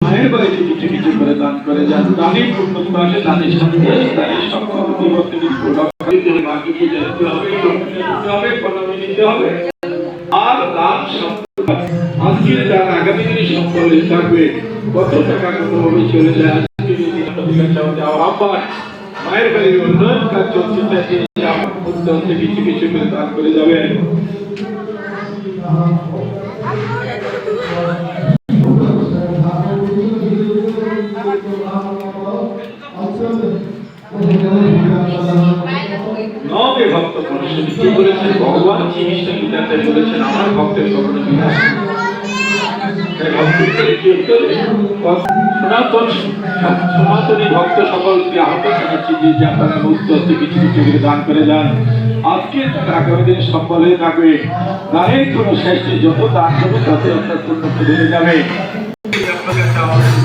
মায়ের বাড়িতে কিছু কিছু করে দান করে যান। দানের পূর্ণত্ব দানের সাথে যার আগামী দিনে থাকবে, কত টাকা কোনোভাবে চলে যায়। আজকে আহ্বান মায়ের বাড়ির উন্নয়ন কাজ চলছে কিছু কিছু করে দান করে যাবেন। দান করে যান। আজকে আগামী দিন সফল হয়ে থাকবে দানের কোনো শেষ যত দান করবে তত আপনার যাবে। আপনাদের একটা আমাদের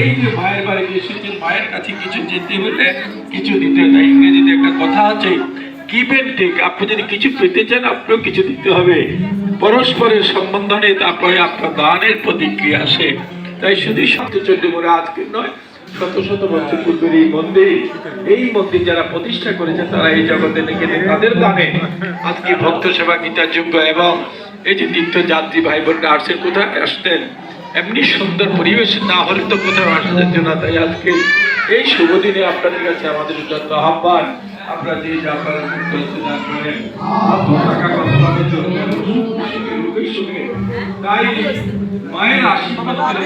এই যে মায়ের বাড়িতে এসেছেন, মায়ের কাছে কিছু যেতে হলে কিছু দিতে তাই ইংরেজিতে একটা কথা আছে টেক আপনি যদি কিছু পেতে চান কিছু দিতে হবে। পরস্পরের সম্বন্ধনে তারপরে আপনার দানের প্রতিক্রিয়া আসে। তাই শুধু সত্য চন্ডী মোড়ে আজকে নয়, শত শত বছর পূর্বের এই মন্দির এই মন্দির যারা প্রতিষ্ঠা করেছে, তারা এই জগতে লিখে তাদের দানে আজকে ভক্ত সেবা গীতার যোগ্য এবং এই যে তীর্থযাত্রী ভাই বোনরা আসছেন, কোথায় আসতেন? এমনি সুন্দর পরিবেশ, না হলে তো কোথাও আসা যেত না। তাই আজকে এই শুভ দিনে আপনাদের কাছে আমাদের যত আহ্বান আপনারা যে মায়ের আশীর্বাদ করে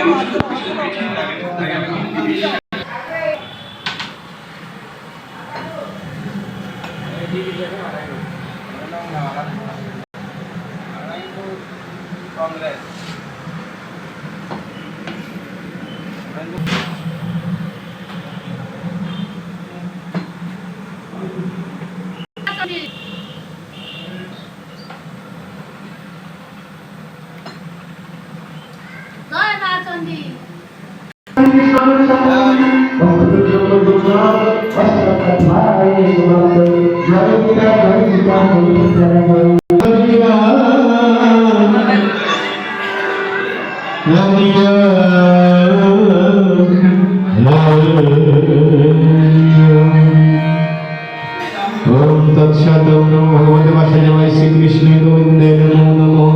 তাই আমি ओम तत्सदो नमो भगवते वासुदेवाय श्री कृष्ण गोविंद नमो नमो